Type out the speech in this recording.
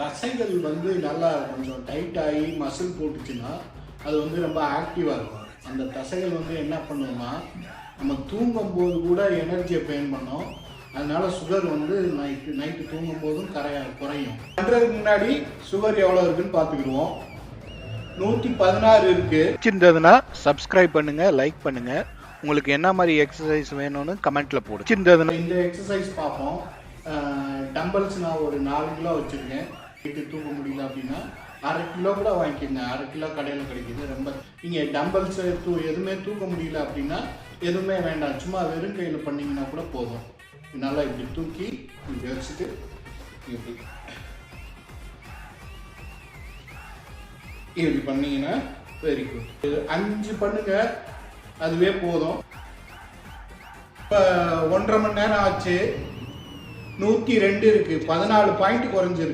தசைகள் வந்து நல்லா கொஞ்சம் டைட் ஆகி மசில் போட்டுச்சுன்னா அது வந்து ரொம்ப ஆக்டிவாக இருக்கும். அந்த தசைகள் வந்து என்ன பண்ணுவோம்னா நம்ம தூங்கும் போது கூட எனர்ஜியை பெயின் பண்ணோம். அதனால சுகர் வந்து நைட்டு நைட்டு தூங்கும் போதும் கரையா குறையும். பண்ணுறதுக்கு முன்னாடி சுகர் எவ்வளோ இருக்குன்னு பார்த்துக்கிடுவோம். நூற்றி பதினாறு இருக்கு. பிடிச்சிருந்ததுன்னா சப்ஸ்கிரைப் பண்ணுங்க லைக் பண்ணுங்க. உங்களுக்கு என்ன மாதிரி எக்ஸசைஸ் வேணும்னு கமெண்ட்ல போடு. இந்த எக்ஸசைஸ் பார்ப்போம். டம்பல்ஸ் நான் ஒரு நாலு கிலோ வச்சுருக்கேன். வீட்டு தூக்க முடியல அப்படின்னா அரை கிலோ கூட வாங்கிக்கோங்க. அரை கிலோ கடையில் கிடைக்குது. ரொம்ப நீங்கள் டம்பல்ஸ் தூ எதுவுமே தூக்க முடியல அப்படின்னா எதுவுமே வேண்டாம். சும்மா வெறும் கையில் பண்ணிங்கன்னா கூட போதும். நல்லா இப்படி தூக்கி இப்படி வச்சுட்டு இப்படி இப்படி பண்ணிங்கன்னா வெரி குட் அஞ்சு பண்ணுங்க அதுவே போதும். இப்போ ஒன்றரை மணி நேரம் ஆச்சு. நூற்றி ரெண்டு இருக்கு. பதினாலு பாயிண்ட் குறைஞ்சிருக்கு.